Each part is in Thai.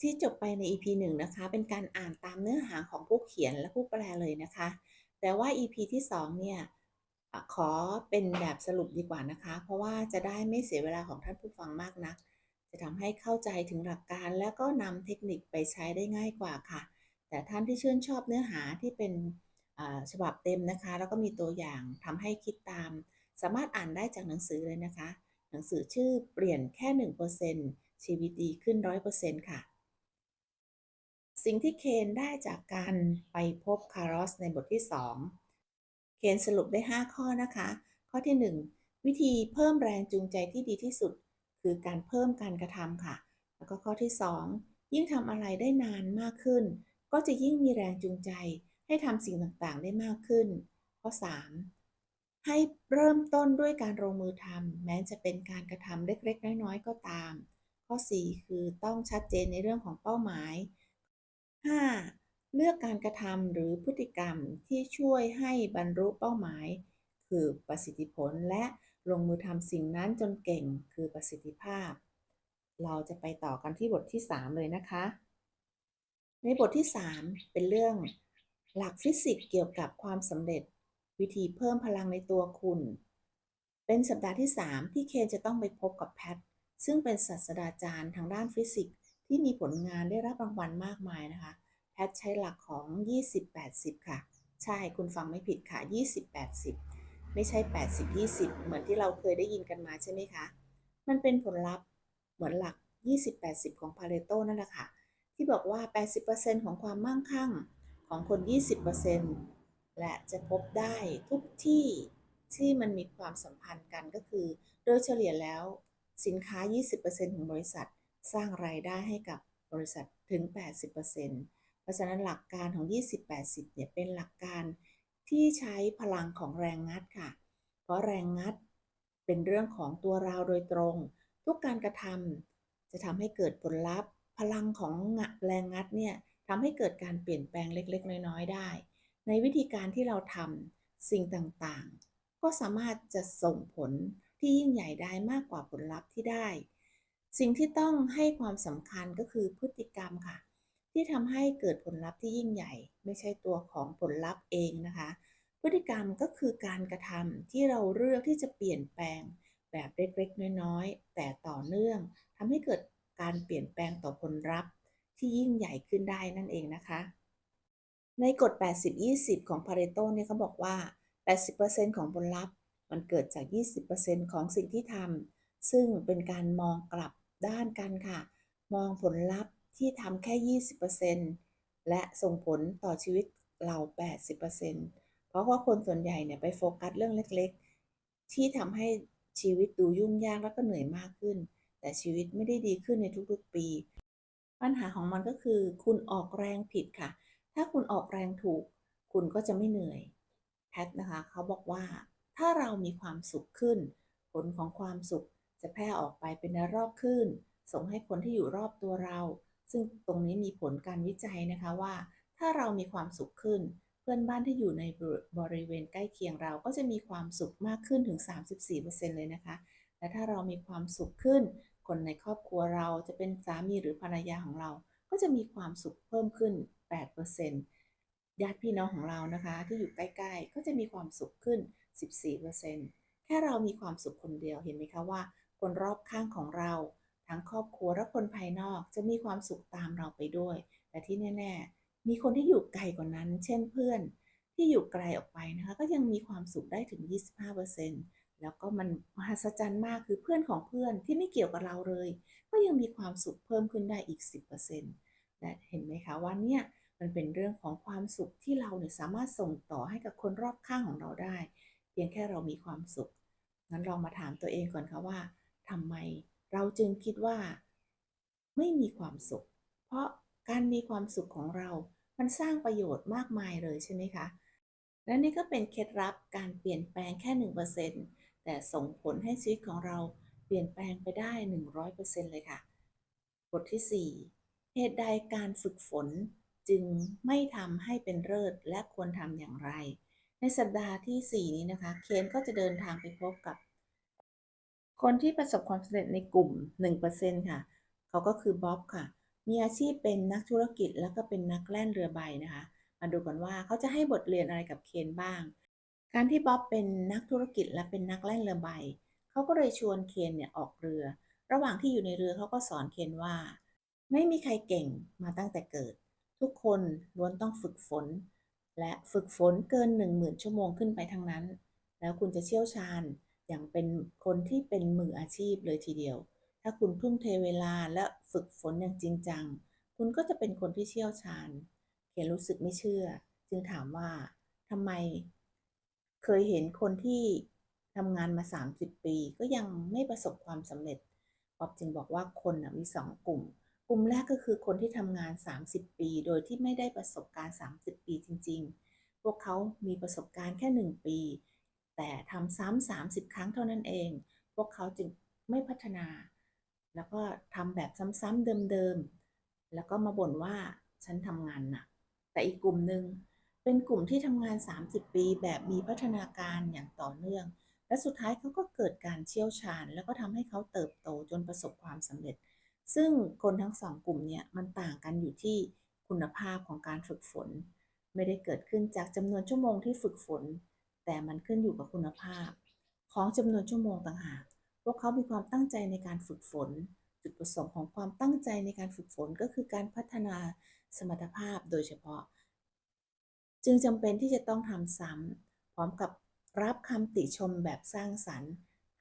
ที่จบไปใน EP 1นะคะ เป็นการอ่านตามเนื้อหาของผู้เขียนและผู้แปลเลยนะคะ แต่ว่า EP ที่ 2 เนี่ย ขอเป็นแบบสรุปดีกว่านะคะ เพราะว่าจะได้ไม่เสียเวลาของท่านผู้ฟังมากนัก จะทำให้เข้าใจถึงหลักการแล้วก็นำเทคนิคไปใช้ได้ง่ายกว่าค่ะ แต่ท่านที่ชื่นชอบเนื้อหาที่เป็นฉบับเต็มนะคะ แล้วก็มีตัวอย่างทำให้คิดตาม สามารถอ่านได้จากหนังสือเลยนะคะ หนังสือชื่อเปลี่ยนแค่ 1%ชีวิตดีขึ้น 100%ค่ะ สิ่งที่เคนได้จากการไปพบคาร์ลสในบทที่ 2 เคนสรุปได้ 5 ข้อนะคะ ข้อที่ 1 วิธีเพิ่มแรงจูงใจที่ดีที่สุด คือการเพิ่มการกระทำค่ะ แล้วก็ข้อที่ 2 ยิ่งทำอะไรได้นานมากขึ้น ก็จะยิ่งมีแรงจูงใจ ให้ทำสิ่งต่างๆ ได้มากขึ้น ข้อ 3 ให้เริ่มต้นด้วยการลงมือทำแม้จะเป็นการกระทำเล็กๆ น้อยๆ ก็ตาม ข้อ 4 คือต้องชัดเจนในเรื่องของเป้าหมาย 5. เลือกการกระทำหรือพฤติกรรมที่ช่วยให้บรรลุเป้าหมาย คือประสิทธิผลและลงมือทำสิ่งนั้นจนเก่งคือประสิทธิภาพ เราจะไปต่อกันที่บทที่ 3 เลยนะคะ ในบทที่ 3 เป็นเรื่องหลักฟิสิกส์เกี่ยวกับความสำเร็จ วิธีเพิ่มพลังในตัวคุณ เป็นสัปดาห์ที่ 3 ที่เคนจะต้องไปพบกับแพทซึ่งเป็นศาสตราจารย์ทางด้านฟิสิกส์ ที่มีผลงานได้รับรางวัลมากมายนะคะ แพทใช้หลักของ 20-80 ค่ะ ใช่คุณฟังไม่ผิดค่ะ 20-80 ไม่ใช่ 80-20 เหมือนที่เราเคยได้ยินกันมาใช่ไหมคะ มันเป็นผลลัพธ์เหมือนหลัก 20-80 ของพาเรโตนั่นแหละค่ะ ที่บอกว่า 80%ของความมั่งคั่งของคน 20%และจะพบได้ทุกที่ที่มันมีความสัมพันธ์กันก็คือ โดยเฉลี่ยแล้วสินค้า 20%ของบริษัท สร้างรายได้ให้กับบริษัทถึง 80%เพราะฉะนั้นหลักการของ 20-80 เนี่ยเป็นหลักการที่ใช้พลังของแรงงัดค่ะ เพราะแรงงัดเป็นเรื่องของตัวเราโดยตรง ทุกการกระทำจะทำให้เกิดผลลัพธ์ พลังของแรงงัดเนี่ยทำให้เกิดการเปลี่ยนแปลงเล็กๆ น้อยๆ ได้ ในวิธีการที่เราทำสิ่งต่างๆ ก็สามารถจะส่งผลที่ยิ่งใหญ่ได้มากกว่าผลลัพธ์ที่ได้ สิ่งที่ต้องให้ความสำคัญก็คือพฤติกรรมค่ะ ที่ทำให้เกิดผลลัพธ์ที่ยิ่งใหญ่ ไม่ใช่ตัวของผลลัพธ์เองนะคะ พฤติกรรมก็คือการกระทำที่เราเลือกที่จะเปลี่ยนแปลงแบบเล็กๆ น้อยๆ แต่ต่อเนื่องทำให้เกิดการเปลี่ยนแปลงต่อผลลัพธ์ที่ยิ่งใหญ่ขึ้นได้นั่นเองนะคะ ในกฎ 80-20 ของพาเรโตเนี่ยเขาบอกว่า 80%ของผลลัพธ์มันเกิดจาก 20%ของสิ่งที่ทำซึ่งเป็นการมองกลับ ด้านกันค่ะ มองผลลัพธ์ที่ทำแค่ 20%และส่งผลต่อชีวิตเรา 80%เพราะว่าคนส่วนใหญ่เนี่ยไปโฟกัสเรื่องเล็กๆ ที่ทำให้ชีวิตดูยุ่งยากแล้วก็เหนื่อยมากขึ้น แต่ชีวิตไม่ได้ดีขึ้นในทุกๆปี ปัญหาของมันก็คือ คุณออกแรงผิดค่ะ ถ้าคุณออกแรงถูก คุณก็จะไม่เหนื่อยแพทนะคะเขาบอกว่าถ้าเรามีความสุขขึ้น ผลของความสุข จะแพร่ออกไปเป็นระลอกคลื่นส่งให้คนที่อยู่รอบตัวเรา ซึ่งตรงนี้มีผลการวิจัยนะคะว่า ถ้าเรามีความสุขขึ้น เพื่อนบ้านที่อยู่ในบริเวณใกล้เคียงเราก็จะมีความสุขมากขึ้นถึง 34%เลยนะคะ และถ้าเรามีความสุขขึ้น คนในครอบครัวเราจะเป็นสามีหรือภรรยาของเรา ก็จะมีความสุขเพิ่มขึ้น 8%ญาติพี่น้องของเรานะคะ ที่อยู่ใกล้ ๆ ก็จะมีความสุขขึ้น 14%แค่เรามีความสุขคนเดียวเห็นไหมคะว่า คนรอบข้างของเรา ทั้งครอบครัวและคนภายนอกจะมีความสุขตามเราไปด้วย แต่ที่แน่ๆ มีคนที่อยู่ไกลกว่านั้น เช่นเพื่อน ที่อยู่ไกลออกไปนะคะก็ยังมีความสุขได้ถึง 25%แล้วก็มันมหัศจรรย์มากคือเพื่อนของเพื่อนที่ไม่เกี่ยวกับเราเลย ก็ยังมีความสุขเพิ่มขึ้นได้อีก 10%และเห็นไหมคะว่าเนี่ยมันเป็นเรื่องของความสุขที่เราเนี่ยสามารถส่งต่อให้กับคนรอบข้างของเราได้ เพียงแค่เรามีความสุข งั้นลองมาถามตัวเองก่อนค่ะว่า ทำไมเราจึงคิดว่า ไม่มีความสุข เพราะการมีความสุขของเรา มันสร้างประโยชน์มากมายเลยใช่ไหมคะ และนี่ก็เป็นเคล็ดลับการเปลี่ยนแปลงแค่ 1%แต่ส่งผลให้ชีวิตของเราเปลี่ยนแปลงไปได้ 100%เลยค่ะ บทที่ 4 เหตุใดการฝึกฝนจึงไม่ทำให้เป็นเลิศและควรทำอย่างไร ในสัปดาห์ที่ 4 นี้นะคะ เคนก็จะเดินทางไปพบกับ คนที่ประสบความสำเร็จในกลุ่ม 1%ค่ะ เขาก็คือบ๊อบค่ะ มีอาชีพเป็นนักธุรกิจแล้วก็เป็นนักแล่นเรือใบนะคะ มาดูกันว่าเขาจะให้บทเรียนอะไรกับเคนบ้าง การที่บ๊อบเป็นนักธุรกิจและเป็นนักแล่นเรือใบ เขาก็เลยชวนเคนเนี่ยออกเรือ ระหว่างที่อยู่ในเรือเขาก็สอนเคนว่า ไม่มีใครเก่งมาตั้งแต่เกิด ทุกคนล้วนต้องฝึกฝน และฝึกฝนเกินหนึ่งหมื่นชั่วโมงขึ้นไปทั้งนั้น แล้วคุณจะเชี่ยวชาญ อย่างเป็นคนที่เป็นมืออาชีพเลยทีเดียว ถ้าคุณทุ่มเทเวลาและฝึกฝนอย่างจริงจัง คุณก็จะเป็นคนที่เชี่ยวชาญเคนรู้สึกไม่เชื่อ จึงถามว่าทำไม เคยเห็นคนที่ทำงานมา 30 ปี ก็ยังไม่ประสบความสำเร็จป๊อบจึงบอกว่าคนนะมีสองกลุ่ม กลุ่มแรกก็คือคนที่ทำงาน 30 ปี โดยที่ไม่ได้ประสบการณ์ 30 ปีจริง ๆ พวกเขามีประสบการณ์แค่ 1 ปี แต่ทำซ้ำ30ครั้งเท่านั้นเอง พวกเขาจึงไม่พัฒนา แล้วก็ทำแบบซ้ำๆเดิมๆ แล้วก็มาบ่นว่าฉันทำงานหนัก แต่อีกกลุ่มหนึ่งเป็นกลุ่มที่ทำงาน 30 ปีแบบมีพัฒนาการอย่างต่อเนื่อง และสุดท้ายเขาก็เกิดการเชี่ยวชาญ แล้วก็ทำให้เขาเติบโตจนประสบความสำเร็จ ซึ่งคนทั้งสองกลุ่มเนี่ยมันต่างกันอยู่ที่คุณภาพของการฝึกฝน ไม่ได้เกิดขึ้นจากจำนวนชั่วโมงที่ฝึกฝน แต่มันขึ้นอยู่กับคุณภาพ ของจำนวนชั่วโมงต่างหาก พวกเขามีความตั้งใจในการฝึกฝน จุดประสงค์ของความตั้งใจในการฝึกฝนก็คือการพัฒนาสมรรถภาพโดยเฉพาะ จึงจำเป็นที่จะต้องทำซ้ำพร้อมกับรับคำติชมแบบสร้างสรรค์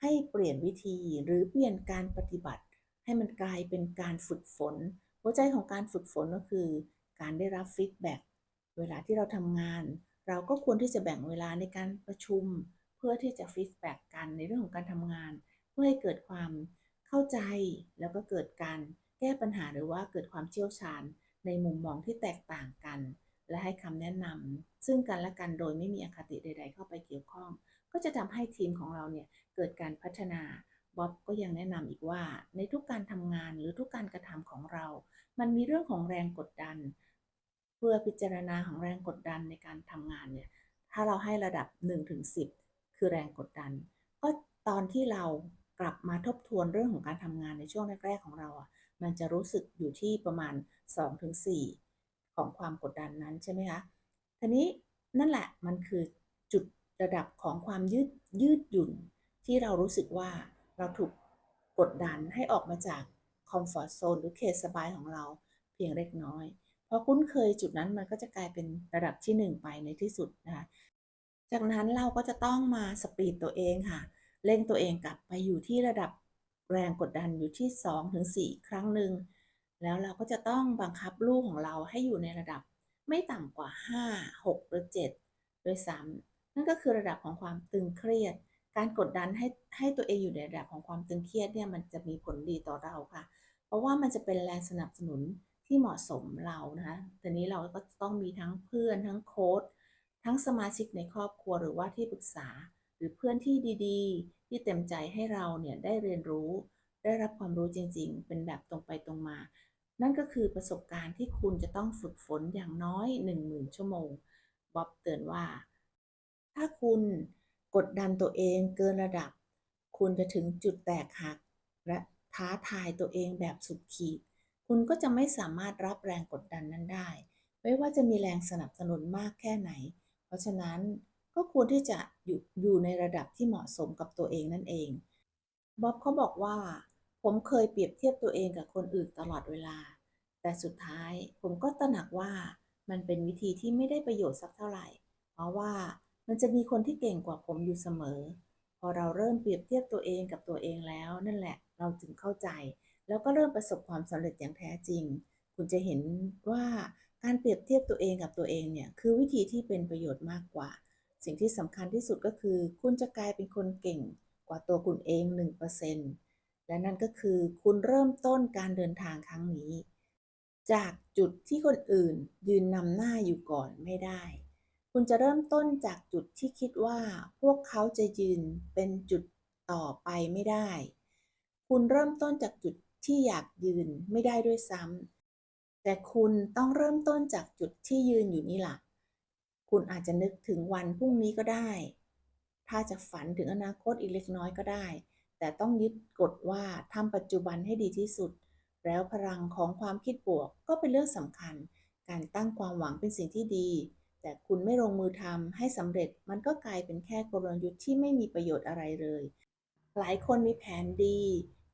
ให้เปลี่ยนวิธีหรือเปลี่ยนการปฏิบัติ ให้มันกลายเป็นการฝึกฝน หัวใจของการฝึกฝนก็คือ การได้รับฟีดแบ็กเวลาที่เราทำงาน เราก็ควรที่จะแบ่งเวลาในการประชุม เพื่อที่จะฟีดแบ็กกันในเรื่องของการทำงาน เพื่อให้เกิดความเข้าใจแล้วก็เกิดการแก้ปัญหาหรือว่าเกิดความเชี่ยวชาญ ในมุมมองที่แตกต่างกัน และให้คำแนะนำซึ่งกันและกันโดยไม่มีอคติใด ๆ เข้าไปเกี่ยวข้อง ก็จะทำให้ทีมของเราเนี่ยเกิดการพัฒนาบ๊อบก็ยังแนะนำอีกว่าในทุกการทำงานหรือทุกการกระทำของเรา มันมีเรื่องของแรงกดดัน เพื่อพิจารณาของแรงกดดันในการทำงานเนี่ยถ้าเราให้ระดับ1ถึง10คือแรงกดดัน ก็ตอนที่เรากลับมาทบทวนเรื่องของการทำงานในช่วงแรก ๆ ของเราอะมันจะรู้สึกอยู่ที่ประมาณ 2-4 ของความกดดันนั้นใช่ไหมคะทีนี้นั่นแหละมันคือจุดระดับของความยืดยืดหยุ่น ที่เรารู้สึกว่าเราถูกกดดันให้ออกมาจากคอมฟอร์ทโซนหรือเขตสบายของเราเพียงเล็กน้อย พอคุ้นเคยจุดนั้นมันก็จะกลายเป็นระดับที่ 1 ไปในที่สุดนะคะจากนั้นเราก็จะต้องมาสปีดตัวเองค่ะเร่งตัวเองกลับไปอยู่ที่ระดับแรงกดดันอยู่ที่ 2-4 ครั้งหนึ่งแล้วเราก็จะต้องบังคับลูกของเราให้อยู่ในระดับไม่ต่ำกว่า 5 6 หรือ 7 โดยซ้ำนั่นก็คือระดับของความตึงเครียด การกดดันให้ให้ตัวเองอยู่ในระดับของความตึงเครียดเนี่ยมันจะมีผลดีต่อเราค่ะ เพราะว่ามันจะเป็นแรงสนับสนุน ที่เหมาะสมเรานะคะทีนี้เราก็ต้องมีทั้งเพื่อนทั้งโค้ชทั้งสมาชิกในครอบครัวหรือว่าที่ปรึกษา หรือเพื่อนที่ดีๆ ที่เต็มใจให้เราเนี่ยได้เรียนรู้ ได้รับความรู้จริง ๆ เป็นแบบตรงไปตรงมา นั่นก็คือประสบการณ์ที่คุณจะต้องฝึกฝนอย่างน้อย 10,000 ชั่วโมงบ๊อบเตือนว่า ถ้าคุณกดดันตัวเองเกินระดับ คุณจะถึงจุดแตกหัก และท้าทายตัวเองแบบสุดขีด คุณก็จะไม่สามารถรับแรงกดดันนั้นได้ ไม่ว่าจะมีแรงสนับสนุนมากแค่ไหน เพราะฉะนั้นก็ควรที่จะอยู่อยู่ในระดับที่เหมาะสมกับตัวเองนั่นเอง บ๊อบเขาบอกว่า ผมเคยเปรียบเทียบตัวเองกับคนอื่นตลอดเวลา แต่สุดท้ายผมก็ตระหนักว่ามันเป็นวิธีที่ไม่ได้ประโยชน์สักเท่าไหร่ เพราะว่ามันจะมีคนที่เก่งกว่าผมอยู่เสมอ พอเราเริ่มเปรียบเทียบตัวเองกับตัวเองแล้ว นั่นแหละ เราจึงเข้าใจ แล้วก็เริ่มประสบความสำเร็จอย่างแท้จริง คุณจะเห็นว่าการเปรียบเทียบตัวเองกับตัวเองเนี่ยคือวิธีที่เป็นประโยชน์มากกว่า สิ่งที่สำคัญที่สุดก็คือ คุณจะกลายเป็นคนเก่งกว่าตัวคุณเอง 1%และนั่นก็คือคุณเริ่มต้นการเดินทางครั้งนี้ จากจุดที่คนอื่นยืนนำหน้าอยู่ก่อนไม่ได้ คุณจะเริ่มต้นจากจุดที่คิดว่าพวกเขาจะยืนเป็นจุดต่อไปไม่ได้ คุณเริ่มต้นจากจุด ที่อยากยืนไม่ได้ด้วยซ้ำแต่คุณต้องเริ่มต้นจากจุดที่ยืนอยู่นี่ล่ะ คุณอาจจะนึกถึงวันพรุ่งนี้ก็ได้ ถ้าจะฝันถึงอนาคตอีกเล็กน้อยก็ได้ แต่ต้องยึดกฎว่าทำปัจจุบันให้ดีที่สุด แล้วพลังของความคิดบวกก็เป็นเรื่องสำคัญ การตั้งความหวังเป็นสิ่งที่ดี แต่คุณไม่ลงมือทำให้สำเร็จมันก็กลายเป็นแค่กลยุทธ์ที่ไม่มีประโยชน์อะไรเลย หลายคนมีแผนดี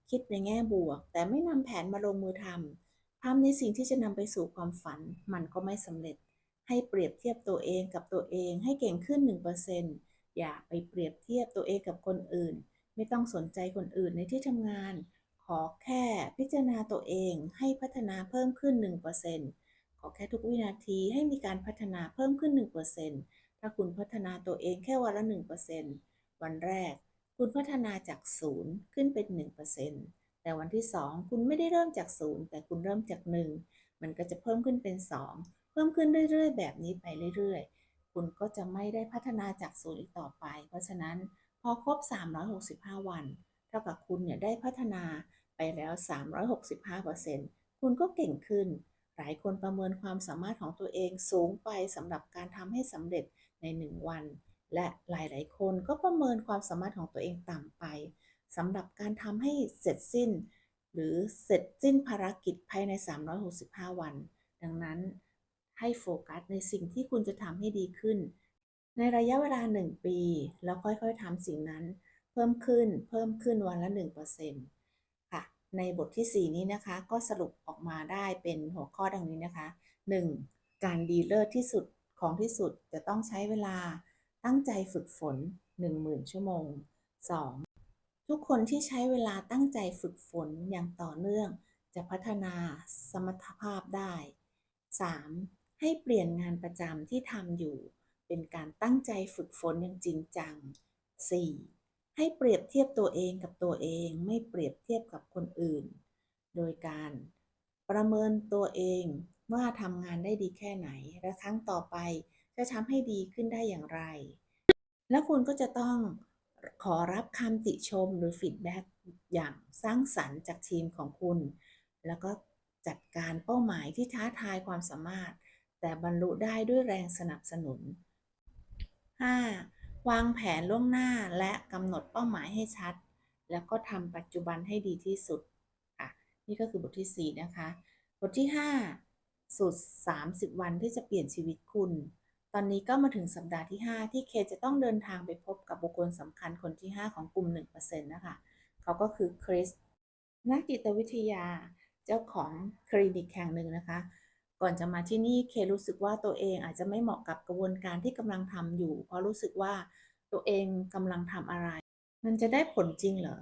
คิดในแง่บวก แต่ไม่นำแผนมาลงมือทำทำในสิ่งที่จะนำไปสู่ความฝัน มันก็ไม่สำเร็จ ให้เปรียบเทียบตัวเองกับตัวเองให้เก่งขึ้น 1%อย่าไปเปรียบเทียบตัวเองกับคนอื่น ไม่ต้องสนใจคนอื่นในที่ทำงาน ขอแค่พิจารณาตัวเองให้พัฒนาเพิ่มขึ้น 1%ขอแค่ทุกวินาทีให้มีการพัฒนาเพิ่มขึ้น 1%ถ้าคุณพัฒนาตัวเองแค่วันละ 1%วันแรก คุณพัฒนาจาก0ขึ้นเป็น1%แต่วันที่ 2 คุณไม่ได้เริ่มจาก0แต่คุณเริ่มจาก 1 มันก็จะเพิ่มขึ้นเป็น 2 เพิ่มขึ้นเรื่อยๆ แบบนี้ไปเรื่อยๆ คุณก็จะไม่ได้พัฒนาจาก0อีกต่อไป เพราะฉะนั้นพอครบ 365 วัน เท่ากับคุณเนี่ยได้พัฒนาไปแล้ว 365%คุณก็เก่งขึ้น หลายคนประเมินความสามารถของตัวเองสูงไปสำหรับการทำให้สำเร็จใน 1 วัน และหลายๆ คนก็ประเมินความสามารถของตัวเองต่ำไปสำหรับการทำให้เสร็จสิ้น หรือเสร็จสิ้นภารกิจภายใน 365 วัน ดังนั้นให้โฟกัสในสิ่งที่คุณจะทำให้ดีขึ้น ในระยะเวลา 1 ปี แล้วค่อยๆทำสิ่งนั้น เพิ่มขึ้นเพิ่มขึ้นวันละ 1%ค่ะ ในบทที่ 4 นี้นะคะก็สรุปออกมาได้เป็นหัวข้อดังนี้นะคะ 1. การดีเลิศที่สุดของที่สุดจะต้องใช้เวลา ตั้งใจฝึกฝน 10,000 ชั่วโมง 2. ทุกคนที่ใช้เวลาตั้งใจฝึกฝนอย่างต่อเนื่อง จะพัฒนาสมรรถภาพได้ 3. ให้เปลี่ยนงานประจำที่ทำอยู่ เป็นการตั้งใจฝึกฝนอย่างจริงจัง 4. ให้เปรียบเทียบตัวเองกับตัวเองไม่เปรียบเทียบกับคนอื่น โดยการประเมินตัวเองว่าทำงานได้ดีแค่ไหน และครั้งต่อไป จะทำให้ดีขึ้นได้อย่างไร แล้วคุณก็จะต้องขอรับคำติชมหรือฟีดแบ็กอย่างสร้างสรรค์จากทีมของคุณ แล้วก็จัดการเป้าหมายที่ท้าทายความสามารถ แต่บรรลุได้ด้วยแรงสนับสนุน 5. วางแผนล่วงหน้าและกำหนดเป้าหมายให้ชัด แล้วก็ทำปัจจุบันให้ดีที่สุดค่ะนี่ก็คือบทที่ 4 นะคะ บทที่ 5 สูตร 30 วันที่จะเปลี่ยนชีวิตคุณ ตอนนี้ก็มาถึงสัปดาห์ที่ 5 ที่เคจะต้องเดินทางไปพบกับบุคคลสำคัญคนที่ 5 ของกลุ่ม 1%นะคะ เขาก็คือคริส นักจิตวิทยา เจ้าของคลินิกแห่งหนึ่งนะคะ ก่อนจะมาที่นี่เครู้สึกว่าตัวเองอาจจะไม่เหมาะกับกระบวนการที่กำลังทำอยู่ เพราะรู้สึกว่าตัวเองกำลังทำอะไร มันจะได้ผลจริงเหรอ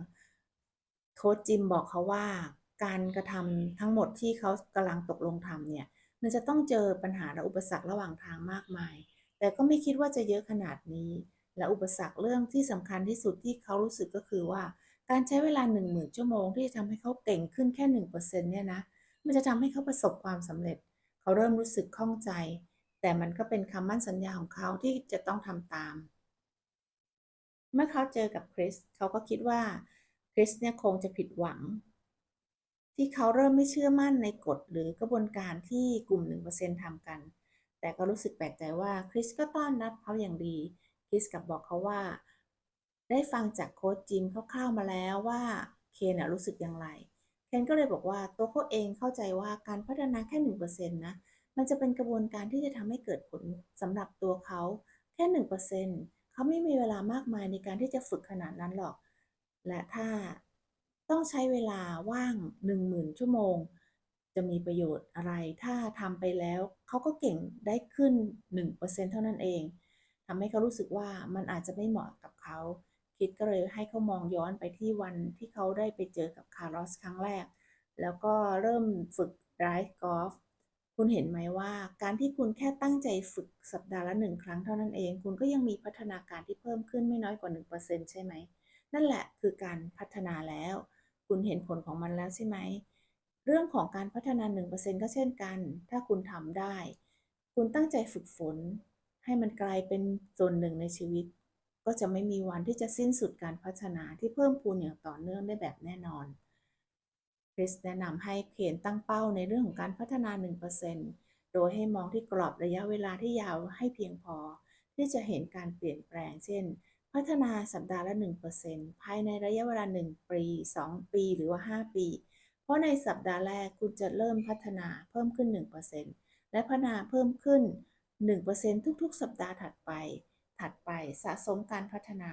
โค้ชจิมบอกเขาว่าการกระทำทั้งหมดที่เขากำลังตกลงทำเนี่ย มันจะต้องเจอปัญหาและอุปสรรคระหว่างทางมากมาย แต่ก็ไม่คิดว่าจะเยอะขนาดนี้ และอุปสรรคเรื่องที่สำคัญที่สุดที่เขารู้สึกก็คือว่า การใช้เวลา 1 0,000 ชั่วโมงที่จะทำให้เขาเก่งขึ้นแค่ 1%เนี่ยนะ มันจะทำให้เขาประสบความสำเร็จ เขาเริ่มรู้สึกข้องใจ แต่มันก็เป็นคำมั่นสัญญาของเขาที่จะต้องทำตาม เมื่อเขาเจอกับคริสเขาก็คิดว่าคริสเนี่ยคงจะผิดหวัง ที่เขาเริ่มไม่เชื่อมั่นในกฎหรือกระบวนการที่กลุ่ม 1%ทำกัน แต่ก็รู้สึกแปลกใจว่าคริสก็ต้อนรับเขาอย่างดี คริสกับบอกเขาว่า ได้ฟังจากโค้ชจิมคร่าวๆมาแล้วว่าเคนรู้สึกอย่างไร เคนก็เลยบอกว่าตัวเขาเองเข้าใจว่าการพัฒนาแค่หนึ่งเปอร์เซ็นต์นะ มันจะเป็นกระบวนการที่จะทำให้เกิดผลสำหรับตัวเขาแค่หนึ่งเปอร์เซ็นต์เขาไม่มีเวลามากมายในการที่จะฝึกขนาดนั้นหรอก และถ้า ต้องใช้เวลาว่างหนึ่งหมื่นชั่วโมง จะมีประโยชน์อะไร ถ้าทำไปแล้วเขาก็เก่งได้ขึ้น 1%เท่านั้นเองทำให้เขารู้สึกว่ามันอาจจะไม่เหมาะกับเขา คิดก็เลยให้เขามองย้อนไปที่วันที่เขาได้ไปเจอกับคาร์ลอสครั้งแรก แล้วก็เริ่มฝึกไดร์กอล์ฟคุณเห็นไหมว่าการที่คุณแค่ตั้งใจฝึกสัปดาห์ละหนึ่งครั้งเท่านั้นเอง คุณก็ยังมีพัฒนาการที่เพิ่มขึ้นไม่น้อยกว่า 1%ใช่ไหม นั่นแหละคือการพัฒนาแล้ว คุณเห็นผลของมันแล้วใช่ไหม เรื่องของการพัฒนา 1%ก็เช่นกัน ถ้าคุณทำได้ คุณตั้งใจฝึกฝน ให้มันกลายเป็นส่วนหนึ่งในชีวิต ก็จะไม่มีวันที่จะสิ้นสุดการพัฒนาที่เพิ่มพูนอย่างต่อเนื่องได้แบบแน่นอนคริสแนะนำให้เขียนตั้งเป้าในเรื่องของการพัฒนา 1%โดยให้มองที่กรอบระยะเวลาที่ยาวให้เพียงพอ ที่จะเห็นการเปลี่ยนแปลง เช่น พัฒนาสัปดาห์ละ 1%ภายในระยะเวลา 1 ปี 2 ปี หรือว่า 5 ปี เพราะในสัปดาห์แรกคุณจะเริ่มพัฒนาเพิ่มขึ้น 1%และพัฒนาเพิ่มขึ้น 1%ทุกๆ สัปดาห์ถัดไป ถัดไปสะสมการพัฒนา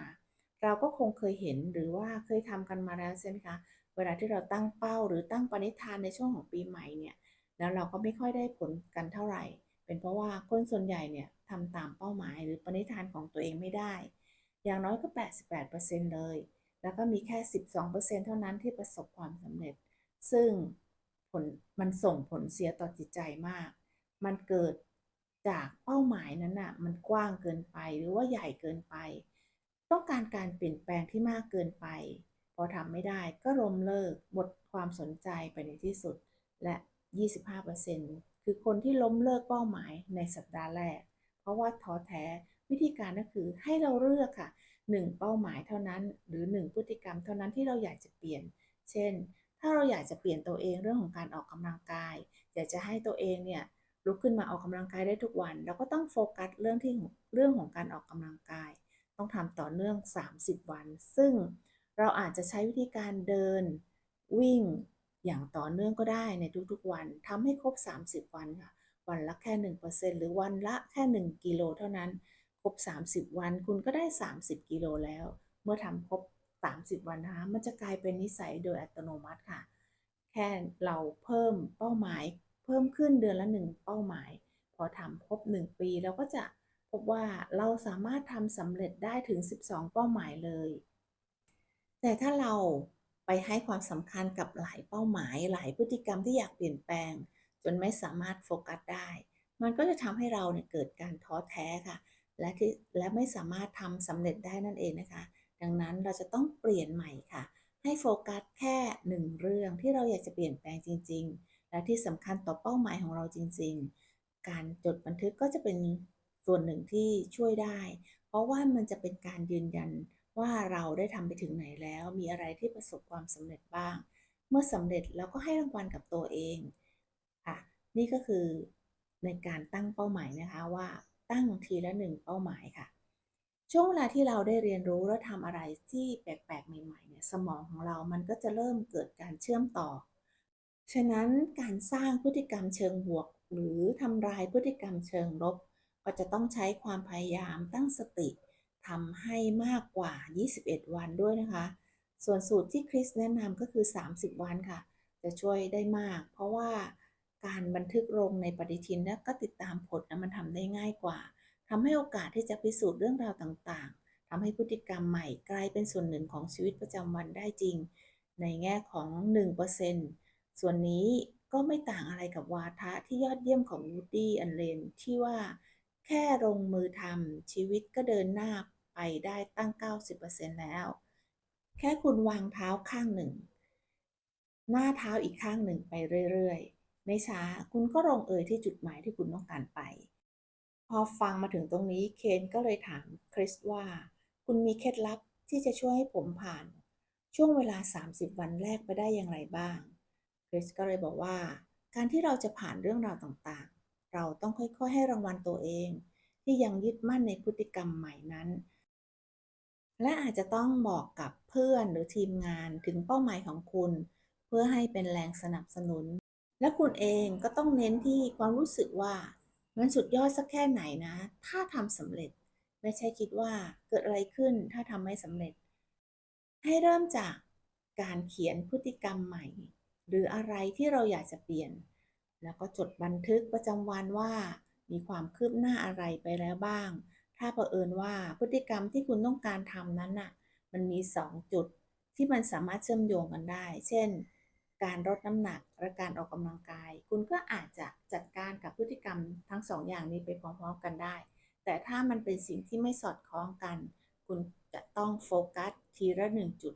เราก็คงเคยเห็นหรือว่าเคยทำกันมาแล้วใช่ไหมคะ เวลาที่เราตั้งเป้าหรือตั้งปณิธานในช่วงของปีใหม่เนี่ย แล้วเราก็ไม่ค่อยได้ผลกันเท่าไหร่ เป็นเพราะว่าคนส่วนใหญ่เนี่ยทำตามเป้าหมายหรือปณิธานของตัวเองไม่ได้ อย่างน้อยก็ 88%เลย แล้วก็มีแค่ 12%เท่านั้นที่ประสบความสำเร็จ ซึ่งผลมันส่งผลเสียต่อจิตใจมาก มันเกิดจากเป้าหมายนั้นน่ะมันกว้างเกินไปหรือว่าใหญ่เกินไป ต้องการการเปลี่ยนแปลงที่มากเกินไป พอทำไม่ได้ก็ล้มเลิกหมดความสนใจไปในที่สุด และ 25%คือคนที่ล้มเลิกเป้าหมายในสัปดาห์แรก เพราะว่าท้อแท้ วิธีการก็คือให้เราเลือกค่ะ 1 เป้าหมายเท่านั้นหรือ 1 พฤติกรรมเท่านั้นที่เราอยากจะเปลี่ยน เช่น ถ้าเราอยากจะเปลี่ยนตัวเองเรื่องของการออกกำลังกาย อยากจะให้ตัวเองเนี่ยลุกขึ้นมาออกกำลังกายได้ทุกวัน เราก็ต้องโฟกัสเรื่องที่เรื่องของการออกกำลังกาย ต้องทำต่อเนื่อง 30 วัน ซึ่งเราอาจจะใช้วิธีการเดินวิ่งอย่างต่อเนื่องก็ได้ในทุกๆวันทำให้ครบ 30 วันค่ะ วันละแค่ 1%หรือวันละแค่ 1 กิโลเท่านั้น ครบ 30 วัน คุณก็ได้ 30 กิโลแล้ว เมื่อทำครบ 30 วันนะคะ มันจะกลายเป็นนิสัยโดยอัตโนมัติค่ะ แค่เราเพิ่มเป้าหมาย เพิ่มขึ้นเดือนละ 1 เป้าหมาย พอทำครบ 1 ปีเราก็จะพบว่าเราสามารถทำสำเร็จได้ถึง 12 เป้าหมายเลย แต่ถ้าเราไปให้ความสำคัญกับหลายเป้าหมาย หลายพฤติกรรมที่อยากเปลี่ยนแปลง จนไม่สามารถโฟกัสได้ มันก็จะทำให้เราเนี่ยเกิดการท้อแท้ค่ะ และที่และไม่สามารถทำสำเร็จได้นั่นเองนะคะ ดังนั้นเราจะต้องเปลี่ยนใหม่ค่ะ ให้โฟกัสแค่หนึ่งเรื่องที่เราอยากจะเปลี่ยนแปลงจริง ๆ และที่สำคัญต่อเป้าหมายของเราจริง ๆ การจดบันทึกก็จะเป็นส่วนหนึ่งที่ช่วยได้ เพราะว่ามันจะเป็นการยืนยันว่าเราได้ทำไปถึงไหนแล้ว มีอะไรที่ประสบความสำเร็จบ้าง เมื่อสำเร็จเราก็ให้รางวัลกับตัวเองค่ะ นี่ก็คือในการตั้งเป้าหมายนะคะว่า ตั้งทีละหนึ่งเป้าหมายค่ะ ช่วงเวลาที่เราได้เรียนรู้และทำอะไรที่แปลกๆ ใหม่ๆเนี่ยสมองของเรามันก็จะเริ่มเกิดการเชื่อมต่อ ฉะนั้นการสร้างพฤติกรรมเชิงบวก หรือทำลายพฤติกรรมเชิงลบ ก็จะต้องใช้ความพยายามตั้งสติทำให้มากกว่า 21 วันด้วยนะคะ ส่วนสูตรที่คริสแนะนำก็คือ 30 วันค่ะ จะช่วยได้มาก เพราะว่า การบันทึกลงในปฏิทินและก็ติดตามผลนะมันทำได้ง่ายกว่าทำให้โอกาสที่จะพิสูจน์เรื่องราวต่างๆทำให้พฤติกรรมใหม่กลายเป็นส่วนหนึ่งของชีวิตประจำวันได้จริง ในแง่ของ 1%ส่วนนี้ก็ไม่ต่างอะไรกับวาทะที่ยอดเยี่ยมของวูดดี้อันเลนที่ว่าแค่ลงมือทำชีวิตก็เดินหน้าไปได้ตั้ง 90%แล้ว แค่คุณวางเท้าข้างหนึ่ง หน้าเท้าอีกข้างหนึ่งไปเรื่อยๆ ไม่ช้าคุณก็ลงเอยที่จุดหมายที่คุณต้องการไป พอฟังมาถึงตรงนี้เคนก็เลยถามคริสว่า คุณมีเคล็ดลับที่จะช่วยให้ผมผ่าน ช่วงเวลา 30 วันแรกไปได้อย่างไรบ้าง คริสก็เลยบอกว่า การที่เราจะผ่านเรื่องราวต่างๆ เราต้องค่อยๆ ให้รางวัลตัวเอง ที่ยังยึดมั่นในพฤติกรรมใหม่นั้น และอาจจะต้องบอกกับเพื่อนหรือทีมงานถึงเป้าหมายของคุณ เพื่อให้เป็นแรงสนับสนุน และคุณเองก็ต้องเน้นที่ความรู้สึกว่ามันสุดยอดสักแค่ไหนนะ ถ้าทำสำเร็จ ไม่ใช่คิดว่าเกิดอะไรขึ้นถ้าทำไม่สำเร็จ ให้เริ่มจากการเขียนพฤติกรรมใหม่ หรืออะไรที่เราอยากจะเปลี่ยน แล้วก็จดบันทึกประจำวันว่า มีความคืบหน้าอะไรไปแล้วบ้าง ถ้าเผอิญว่าพฤติกรรมที่คุณต้องการทำนั้นน่ะ มันมี 2 จุดที่มันสามารถเชื่อมโยงกันได้ เช่น การลดน้ำหนักและการออกกำลังกาย คุณก็อาจจะจัดการกับพฤติกรรมทั้งสองอย่างนี้ไปพร้อมๆกันได้ แต่ถ้ามันเป็นสิ่งที่ไม่สอดคล้องกัน คุณจะต้องโฟกัสทีละหนึ่งจุด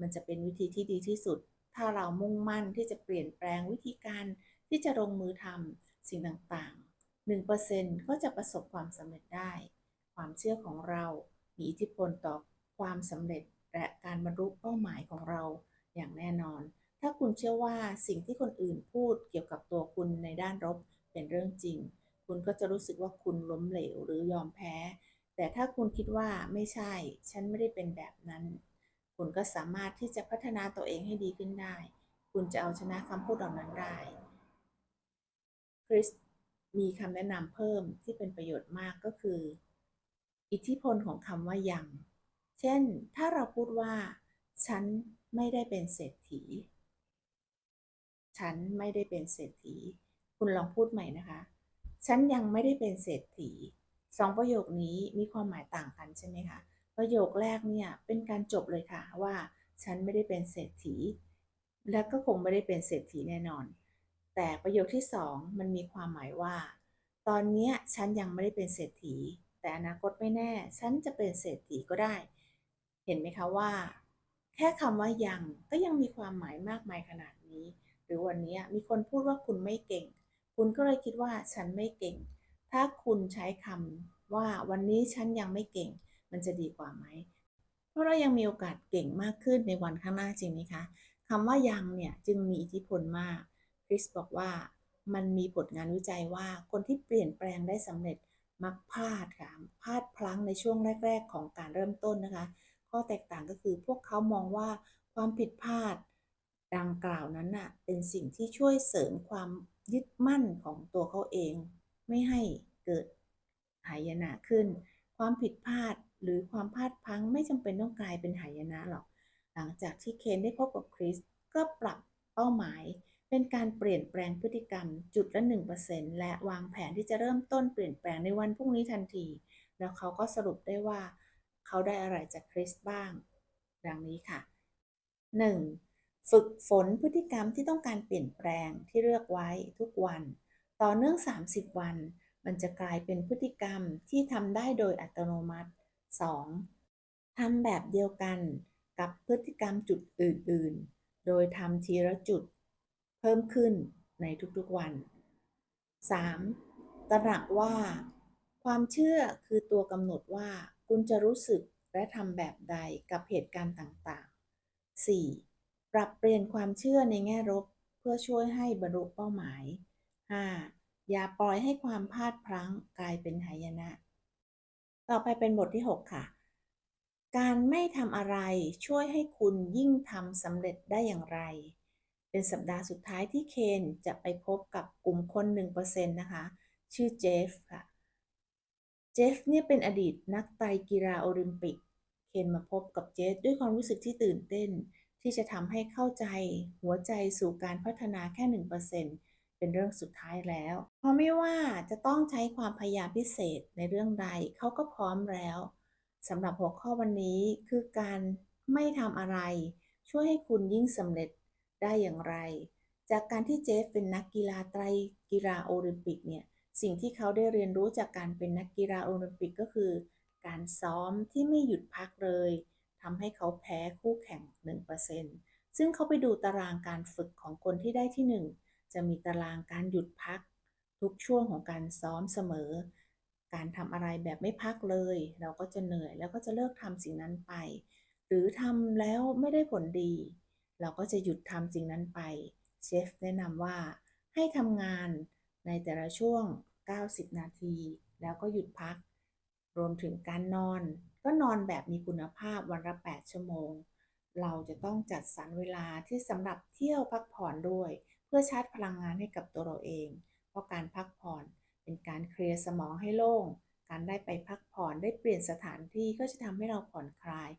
มันจะเป็นวิธีที่ดีที่สุด ถ้าเรามุ่งมั่นที่จะเปลี่ยนแปลงวิธีการที่จะลงมือทำสิ่งต่างๆ 1%ก็จะประสบความสำเร็จได้ ความเชื่อของเรา มีอิทธิพลต่อความสำเร็จและการบรรลุเป้าหมายของเราอย่างแน่นอน ถ้าคุณเชื่อว่าสิ่งที่คนอื่นพูดเกี่ยวกับตัวคุณในด้านลบเป็นเรื่องจริง คุณก็จะรู้สึกว่าคุณล้มเหลวหรือยอมแพ้ แต่ถ้าคุณคิดว่าไม่ใช่ ฉันไม่ได้เป็นแบบนั้น คุณก็สามารถที่จะพัฒนาตัวเองให้ดีขึ้นได้คคุณจะเอาชนะคำพูดเหล่านั้นได้คริสมีคำแนะนำเพิ่มที่เป็นประโยชน์มากก็คือ อิทธิพลของคำว่ายัง เช่น ถ้าเราพูดว่า ฉันไม่ได้เป็นเศรษฐี ฉันไม่ได้เป็นเศรษฐี คุณลองพูดใหม่นะคะ ฉันยังไม่ได้เป็นเศรษฐีสองประโยคนี้มีความหมายต่างกันใช่ไหมคะ ประโยคแรกเนี่ยเป็นการจบเลยค่ะว่า ฉันไม่ได้เป็นเศรษฐี และก็คงไม่ได้เป็นเศรษฐีแน่นอน แต่ประโยคที่สองมันมีความหมายว่า ตอนนี้ฉันยังไม่ได้เป็นเศรษฐี แต่อนาคตไม่แน่ ฉันจะเป็นเศรษฐีก็ได้ เห็นไหมคะว่า แค่คำว่ายังก็ยังมีความหมายมากมายขนาดนี้ หรือวันนี้มีคนพูดว่าคุณไม่เก่ง คุณก็เลยคิดว่าฉันไม่เก่ง ถ้าคุณใช้คำว่าวันนี้ฉันยังไม่เก่ง มันจะดีกว่าไหม เพราะเรายังมีโอกาสเก่งมากขึ้นในวันข้างหน้าจริงไหมคะคำว่ายังเนี่ยจึงมีอิทธิพลมากคริสบอกว่ามันมีผลงานวิจัยว่าคนที่เปลี่ยนแปลงได้สำเร็จมักพลาดค่ะพลาดพลั้งในช่วงแรก ๆ ของการเริ่มต้นนะคะ ข้อแตกต่างก็คือพวกเขามองว่าความผิดพลาด ดังกล่าวนั้นน่ะเป็นสิ่งที่ช่วยเสริมความยึดมั่นของตัวเขาเอง ไม่ให้เกิดหายนะขึ้น ความผิดพลาดหรือความพลาดพังไม่จำเป็นต้องกลายเป็นหายนะหรอก หลังจากที่เคนได้พบกับคริสก็ปรับเป้าหมาย เป็นการเปลี่ยนแปลงพฤติกรรมจุดละ 1%และวางแผนที่จะเริ่มต้นเปลี่ยนแปลงในวันพรุ่งนี้ทันที แล้วเขาก็สรุปได้ว่า เขาได้อะไรจากคริสบ้าง ดังนี้ค่ะ 1. ฝึกฝนพฤติกรรมที่ต้องการเปลี่ยนแปลงที่เลือกไว้ทุกวัน ต่อเนื่อง 30 วัน มันจะกลายเป็นพฤติกรรมที่ทำได้โดยอัตโนมัติ 2. ทำแบบเดียวกันกับพฤติกรรมจุดอื่น ๆ โดยทำทีละจุด เพิ่มขึ้นในทุกๆวัน 3. ตระหนักว่า ความเชื่อคือตัวกำหนดว่าคุณจะรู้สึกและทำแบบใดกับเหตุการณ์ต่าง ๆ 4. ปรับเปลี่ยนความเชื่อในแง่ลบเพื่อช่วยให้บรรลุเป้าหมาย 5. อย่าปล่อยให้ความพลาดพลั้งกลายเป็นหายนะ ต่อไปเป็นบทที่ 6 ค่ะ การไม่ทำอะไรช่วยให้คุณยิ่งทำสำเร็จได้อย่างไร เป็นสัปดาห์สุดท้ายที่เคนจะไปพบกับกลุ่มคน 1%นะคะ ชื่อเจฟค่ะ เจฟเนี่ยเป็นอดีตนักไตรกีฬาโอลิมปิก เคนมาพบกับเจฟด้วยความรู้สึกที่ตื่นเต้น ที่จะทำให้เข้าใจหัวใจสู่การพัฒนาแค่ 1%เป็นเรื่องสุดท้ายแล้ว เพราะไม่ว่าจะต้องใช้ความพยายามพิเศษในเรื่องใดเขาก็พร้อมแล้วสำหรับหัวข้อวันนี้คือการไม่ทำอะไร ช่วยให้คุณยิ่งสำเร็จได้อย่างไร จากการที่เจฟเป็นนักกีฬาไตรกีฬาโอลิมปิกเนี่ยสิ่งที่เขาได้เรียนรู้จากการเป็นนักกีฬาโอลิมปิกก็คือ การซ้อมที่ไม่หยุดพักเลย ทำให้เขาแพ้คู่แข่ง 1%ซึ่งเขาไปดูตารางการฝึกของคนที่ได้ที่ 1 จะมีตารางการหยุดพัก ทุกช่วงของการซ้อมเสมอ การทำอะไรแบบไม่พักเลย เราก็จะเหนื่อยแล้วก็จะเลิกทำสิ่งนั้นไป หรือทำแล้วไม่ได้ผลดี เราก็จะหยุดทำสิ่งนั้นไป เชฟแนะนำว่าให้ทำงานในแต่ละช่วง 90 นาที แล้วก็หยุดพัก รวมถึงการนอน ก็นอนแบบมีคุณภาพวันละ 8 ชั่วโมง เราจะต้องจัดสรรเวลาที่สำหรับเที่ยวพักผ่อนด้วย เพื่อชาร์จพลังงานให้กับตัวเราเอง เพราะการพักผ่อนเป็นการเคลียร์สมองให้โล่ง การได้ไปพักผ่อนได้เปลี่ยนสถานที่ก็จะทำให้เราผ่อนคลาย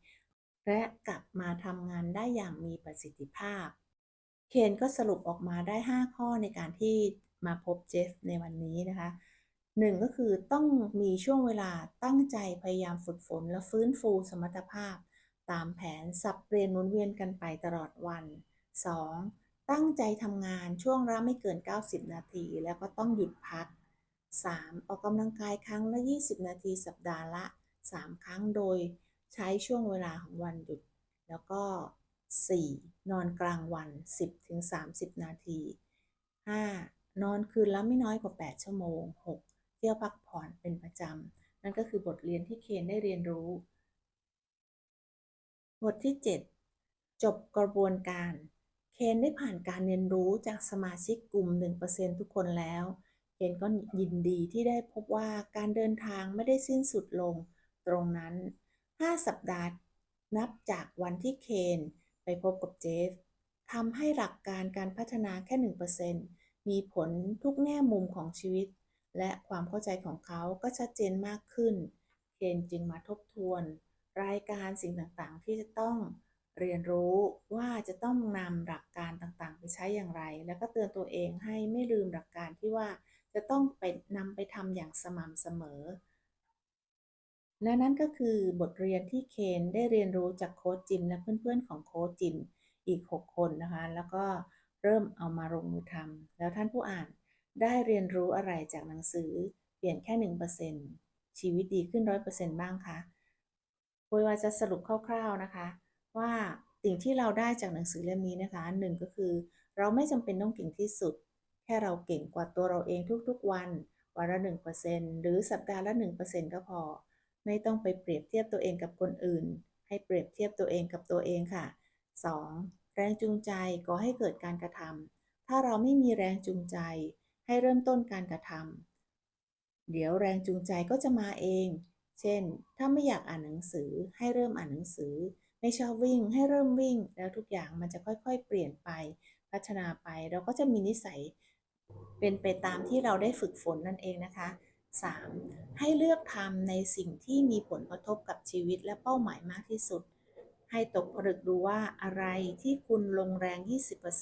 และกลับมาทำงานได้อย่างมีประสิทธิภาพ เคนก็สรุปออกมาได้ 5 ข้อในการที่มาพบเจฟในวันนี้นะคะ หนึ่งก็คือต้องมีช่วงเวลาตั้งใจพยายามฝึกฝน และฟื้นฟูสมรรถภาพ ตามแผนสับเปลี่ยนหมุนเวียนกันไปตลอดวัน 2. ตั้งใจทำงานช่วงละไม่เกิน 90 นาที แล้วก็ต้องหยุดพัก 3. ออกกำลังกายครั้งละ 20 นาทีสัปดาห์ละ 3 ครั้งโดยใช้ช่วงเวลาของวันหยุด แล้วก็ 4. นอนกลางวัน 10-30 นาที 5. นอนคืนละไม่น้อยกว่า 8 ชั่วโมง 6. เที่ยวพักผ่อนเป็นประจำ นั่นก็คือบทเรียนที่เคนได้เรียนรู้ บทที่ 7 จบกระบวนการ เคนได้ผ่านการเรียนรู้จากสมาชิกกลุ่ม 1%ทุกคนแล้ว เคนก็ยินดีที่ได้พบว่าการเดินทางไม่ได้สิ้นสุดลง ตรงนั้น 5 สัปดาห์นับจากวันที่เคนไปพบกับเจฟทำให้หลักการการพัฒนาแค่ 1%มีผลทุกแง่มุมของชีวิต และความเข้าใจของเขาก็ชัดเจนมากขึ้น เคนจึงมาทบทวน รายการสิ่งต่างๆ ที่จะต้องเรียนรู้ว่าจะต้องนำหลักการต่างๆ ไปใช้อย่างไร แล้วก็เตือนตัวเองให้ไม่ลืมหลักการที่ว่าจะต้องไปนำไปทำอย่างสม่ำเสมอ และนั่นก็คือบทเรียนที่เคนได้เรียนรู้จากโค้ชจิม และเพื่อนๆของโค้ชจิมอีก 6 คนนะคะ แล้วก็เริ่มเอามาลงมือทำแล้วท่านผู้อ่าน ได้เรียนรู้อะไรจากหนังสือเปลี่ยนแค่ 1%ชีวิตดีขึ้น 100%บ้างคะโดยว่าจะสรุปคร่าวๆนะคะ ว่าสิ่งที่เราได้จากหนังสือเล่มนี้นะคะหนึ่งก็คือ เราไม่จำเป็นต้องเก่งที่สุด แค่เราเก่งกว่าตัวเราเองทุกๆวัน วันละ 1%หรือสัปดาห์ละ 1%ก็พอ ไม่ต้องไปเปรียบเทียบตัวเองกับคนอื่น ให้เปรียบเทียบตัวเองกับตัวเองค่ะ 2. แรงจูงใจก่อให้เกิดการกระทำถ้าเราไม่มีแรงจูงใจ ให้เริ่มต้นการกระทำเดี๋ยวแรงจูงใจก็จะมาเอง เช่น ถ้าไม่อยากอ่านหนังสือให้เริ่มอ่านหนังสือ ไม่ชอบวิ่งให้เริ่มวิ่ง แล้วทุกอย่างมันจะค่อยๆ เปลี่ยนไป พัฒนาไป เราก็จะมีนิสัย เป็นไปตามที่เราได้ฝึกฝนนั่นเองนะคะ 3. ให้เลือกทำในสิ่งที่มีผลกระทบกับชีวิตและเป้าหมายมากที่สุด ให้ตกผลึกดูว่าอะไรที่คุณลงแรง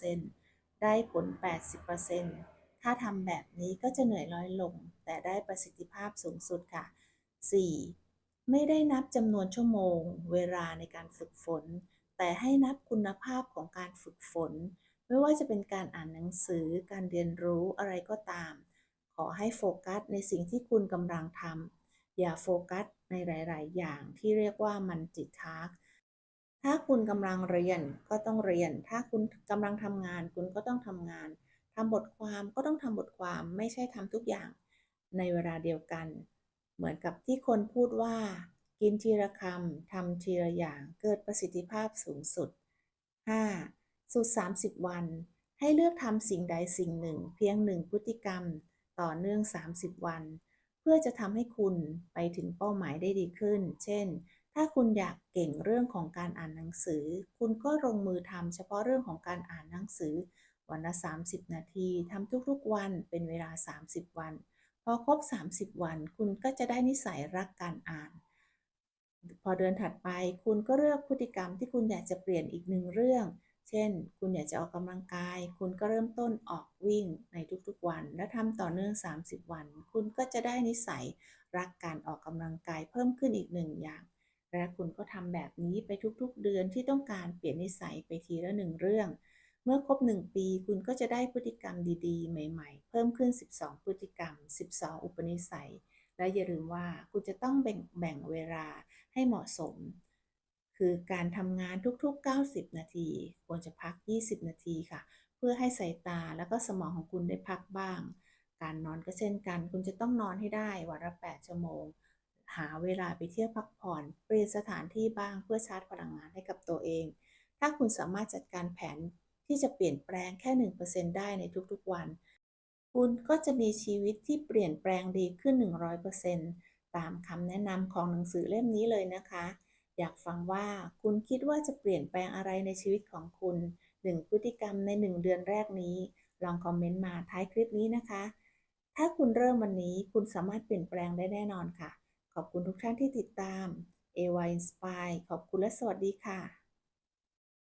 20%ได้ผล 80% ถ้าทำแบบนี้ก็จะเหนื่อยน้อยลง แต่ได้ประสิทธิภาพสูงสุดค่ะ 4. ไม่ได้นับจำนวนชั่วโมง เวลาในการฝึกฝน แต่ให้นับคุณภาพของการฝึกฝน ไม่ว่าจะเป็นการอ่านหนังสือ การเรียนรู้อะไรก็ตาม ขอให้โฟกัสในสิ่งที่คุณกำลังทำ อย่าโฟกัสในหลาย ๆ อย่างที่เรียกว่ามันจิตทักถ้าคุณกำลังเรียนก็ต้องเรียน ถ้าคุณกำลังทำงาน คุณก็ต้องทำงาน ทำบทความก็ต้องทำบทความไม่ใช่ทำทุกอย่างในเวลาเดียวกัน เหมือนกับที่คนพูดว่า กินทีละคำทำทีละอย่างเกิดประสิทธิภาพสูงสุด 5. สุด30 วัน ให้เลือกทำสิ่งใดสิ่งหนึ่ง เพียงหนึ่งพฤติกรรม ต่อเนื่อง 30 วัน เพื่อจะทำให้คุณไปถึงเป้าหมายได้ดีขึ้น เช่น ถ้าคุณอยากเก่งเรื่องของการอ่านหนังสือ คุณก็ลงมือทำเฉพาะเรื่องของการอ่านหนังสือ วันละ 30 นาทีทำทุกๆวันเป็นเวลา 30 วัน พอครบ 30 วัน คุณก็จะได้นิสัยรักการอ่าน พอเดือนถัดไปคุณก็เลือกพฤติกรรมที่คุณอยากจะเปลี่ยนอีกหนึ่งเรื่อง เช่น คุณอยากจะออกกำลังกาย คุณก็เริ่มต้นออกวิ่งในทุกๆวัน และทำต่อเนื่อง 30 วัน คุณก็จะได้นิสัยรักการออกกำลังกายเพิ่มขึ้นอีกหนึ่งอย่างและคุณก็ทำแบบนี้ไปทุกๆ เดือนที่ต้องการเปลี่ยนนิสัยไปทีละหนึ่งเรื่อง เมื่อครบ 1 ปีคุณก็จะได้พฤติกรรมดีๆ ใหม่ๆ เพิ่มขึ้น 12 พฤติกรรม 12 อุปนิสัย และอย่าลืมว่าคุณจะต้องแบ่งแบ่งเวลาให้เหมาะสม คือการทำงานทุกๆ 90 นาที ควรจะพัก 20 นาทีค่ะ เพื่อให้สายตาและก็สมองของคุณได้พักบ้าง การนอนก็เช่นกัน คุณจะต้องนอนให้ได้วันละ 8 ชั่วโมง หาเวลาไปเที่ยวพักผ่อน เปลี่ยนสถานที่บ้างเพื่อชาร์จพลังงานให้กับตัวเอง ถ้าคุณสามารถจัดการแผน ที่จะเปลี่ยนแปลงแค่ 1%ได้ในทุกๆวัน คุณก็จะมีชีวิตที่เปลี่ยนแปลงดีขึ้น 100%ตามคำแนะนำของหนังสือเล่มนี้เลยนะคะ อยากฟังว่าคุณคิดว่าจะเปลี่ยนแปลงอะไรในชีวิตของคุณ 1 พฤติกรรมใน 1 เดือนแรกนี้ ลองคอมเมนต์มาท้ายคลิปนี้นะคะ ถ้าคุณเริ่มวันนี้คุณสามารถเปลี่ยนแปลงได้แน่นอนค่ะ ขอบคุณทุกท่านที่ติดตาม AY Inspire ขอบคุณและสวัสดีค่ะ